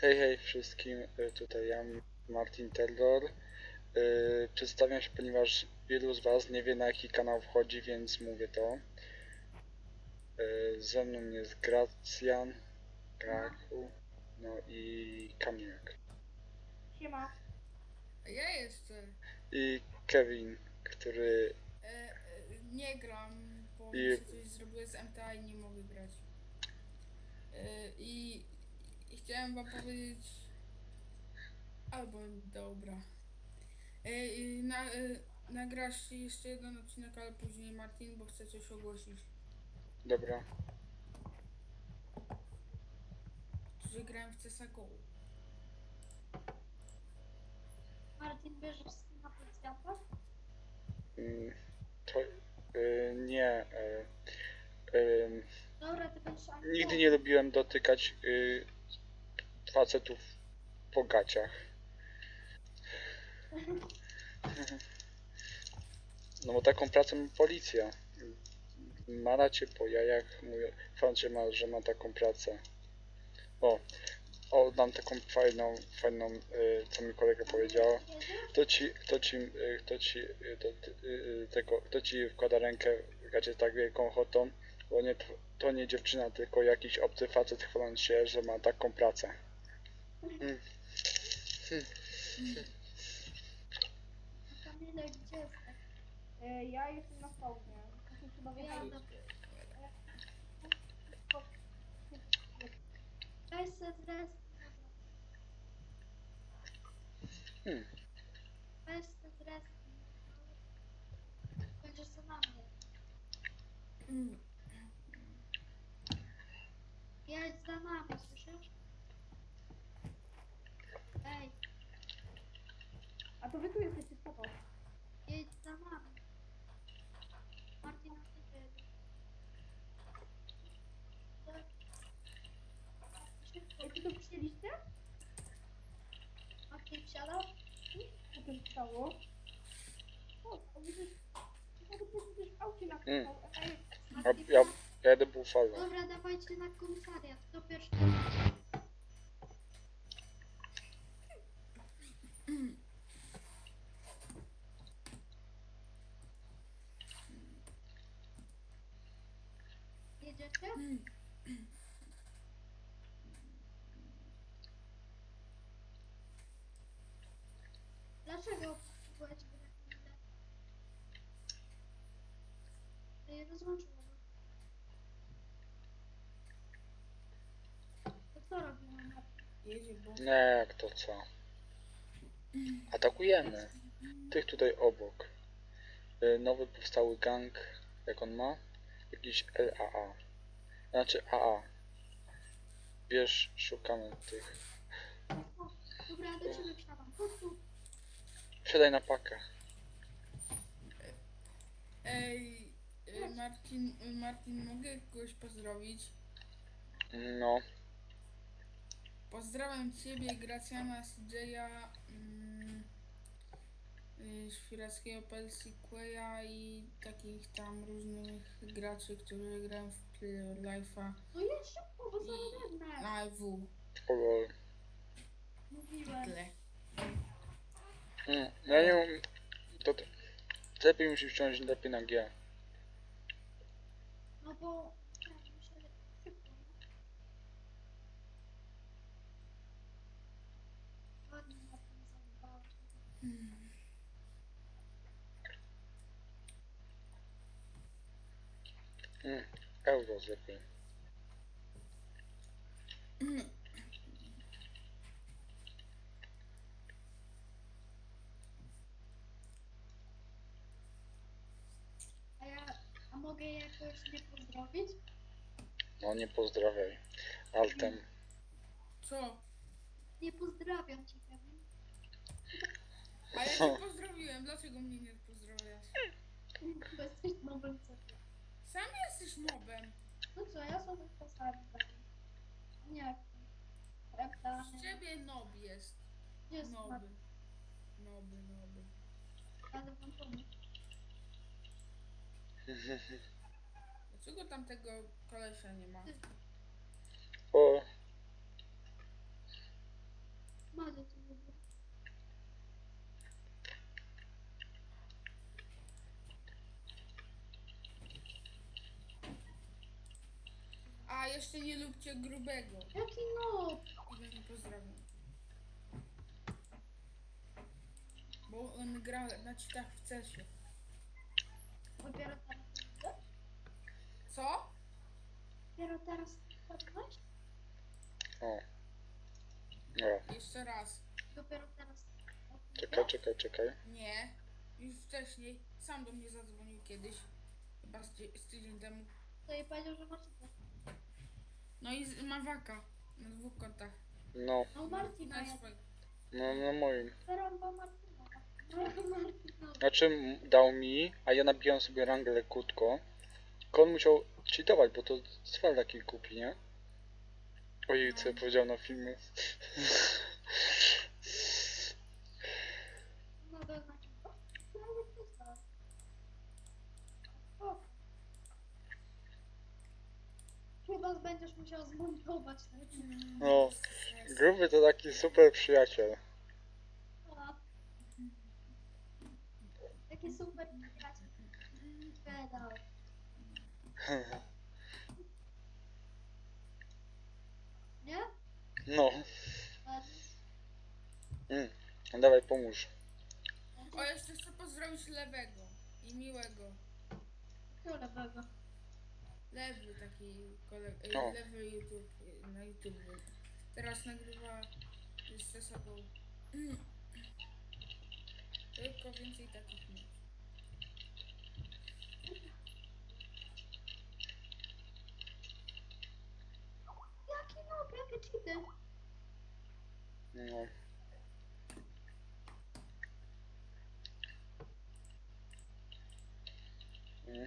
Hej, hej wszystkim, y, tutaj ja, Martin Terror. Y, Przedstawiam się, ponieważ wielu z Was nie wie na jaki kanał wchodzi, więc mówię to. Y, Ze mną jest Gracjan, Kraku, no i Kamilek. Siema. Ja jeszcze I Kevin, który e, e, nie gram, bo I- mi się coś zrobiło z MTA i nie mogę grać. E, i, I chciałem wam powiedzieć... Albo dobra. E, i na, e, nagrasz jeszcze jeden odcinek, ale później Martin, bo chcę coś ogłosić. Dobra, Że grałem w CSGO. Martin, bierzesz z na policjanta? mm, to y, nie. y, y, Dobra, ty będziesz. Nigdy nie lubiłem dotykać y, facetów po gaciach. No bo taką pracę ma policja. Mara cię po jajach, mówi fan, że ma, że ma taką pracę. O, o, mam taką fajną, fajną, y, co mi kolega powiedział. Kto ci, kto ci, kto ci, do, y, y, tego, kto ci wkłada rękę w gacie z tak wielką ochotą? Bo nie, to nie dziewczyna, tylko jakiś obcy facet chwaląc się, że ma taką pracę. Kamilek, gdzie jesteś? E, Ja jestem na spawnie. Muszę chyba Ja wyjść. Weź se dres. Hmm. Dres. Będziesz co na mnie. Jedź za nami, słyszysz? Ej, A to wy tu jesteście spoko. jedź za nami. Martina, gdzie ty jedziesz? Ej, ty to przyjęliście? Wsiadał? Co to się stało? O, a widzisz... To przecież w aucie na Mm. A ja, ja jadę bufalo. Dobra, dawajcie na komisariat. Kto pierwszy? Jedziecie? Dlaczego w rekomendacjach? Ej, rozłączyło go. To co robimy? Jedzie, bo... Nie, jak to co? Atakujemy. Tych tutaj obok. Y, Nowy powstały gang, jak on ma? Jakiś LAA. Znaczy AA. Wiesz, szukamy tych. Dobra, do ciebie wsiadam. Siadaj na pakę. Ej, e, Martin, Martin, mogę kogoś pozdrowić? No, Pozdrawiam Ciebie, Gracjana, CJ'a, mm, y, Świrackiego, Pelsiqueya i takich tam różnych graczy, którzy grają w Player Life'a No jedź szybko, bo zaraz. AW. o lol. Mówiłem. Mm, ja nie mam... To, to lepiej musi wciąż lepiej na G. No bo... Hmm. Mm, euro lepiej. A ja... A mogę jakoś nie pozdrowić? No nie pozdrawiaj. Altem. Co? Nie pozdrawiam cię, Kevin. A ja Cię pozdrowiłem, dlaczego mnie nie pozdrowiasz? Bo jesteś nowym. Sam jesteś mobem. No co, ja sobie postawię tak. Nie jak to. Prawda? Z Ciebie nob jest. Jest Noby. Noby, noby. Ale wam pomóc. Dlaczego tam tego kolesia nie ma? O, A, jeszcze nie lubcie grubego. Jaki no? Ile nie pozdrawiam. Bo on gra znaczy tak na cheatach w cesie. Opiera... Co? Dopiero teraz wpadłeś? O. No. Jeszcze raz. Dopiero teraz. Czekaj, czekaj, czekaj. Nie. Już wcześniej. Sam do mnie zadzwonił kiedyś. Chyba z, dzie- z tydzień temu. To jej powiedział, że to. No i z- ma waka. Na dwóch kontach. No, No Martina Na swoim. no na moim. Zarąbał Martina. No. Znaczy m- dał mi, a ja nabijam sobie rangę lekutko. Tylko on musiał cheatować, bo to cwel taki kupi, nie? Ojej, co ja powiedział na filmie. Chyba będziesz musiał zmontować ten No, gruby to taki super przyjaciel. Taki super przyjaciel. Pedał. Nie? No, mm. dawaj pomóż. O, jeszcze chcę pozdrowić lewego i miłego. Kto lewego? Lewy taki kolega, O. lewy YouTube y, na YouTube. Teraz nagrywa z sobą. Tylko więcej takich nie. Jaki cheaty? No. Mm.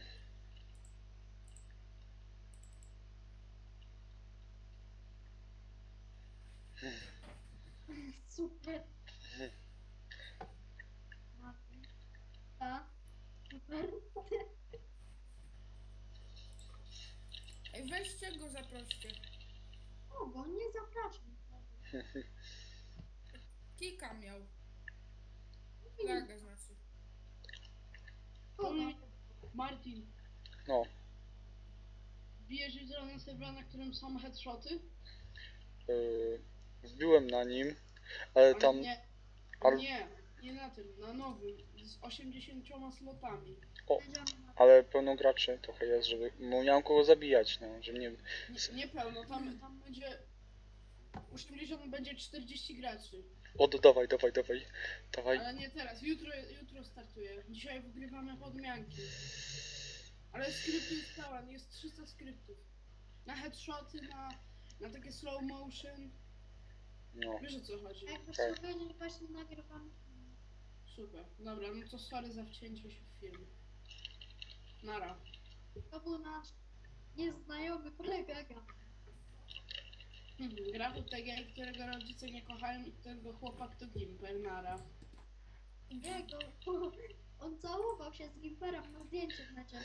Super. Ta. Super. Ej, weźcie go, zaproście. O, bo nie zapraszam. Kika miał. Laga znaczy. Kogo? Martin, No, bijesz jutro na serwera, na którym są headshoty? yy, wbiłem na nim, ale Ale tam, nie, ale- nie, nie na tym, na nowym, z 80 slotami. Powiedziałam, ale pełno graczy trochę jest, żeby, bo miałem kogo zabijać, no, że nie, Nie, nie pełno, tam, tam będzie 80 będzie 40 graczy. o, dawaj, dawaj, dawaj, dawaj, Ale nie teraz, jutro, jutro startuje. Dzisiaj wygrywamy podmianki. Ale skryptów jest pełen, jest 300 skryptów. Na headshoty, na, na takie slow motion. no, Wiesz o co chodzi? Tak. chciał wiedzieć, właśnie nagrywamy. Super. Dobra, no to sorry za wcięcie się w film. Nara. To był nasz nieznajomy kolega Gam. Mhm. Gra tego, którego rodzice nie kochają i którego chłopak to Gimper. Nara. Jego. On całował się z Gimperem na zdjęciu w necie.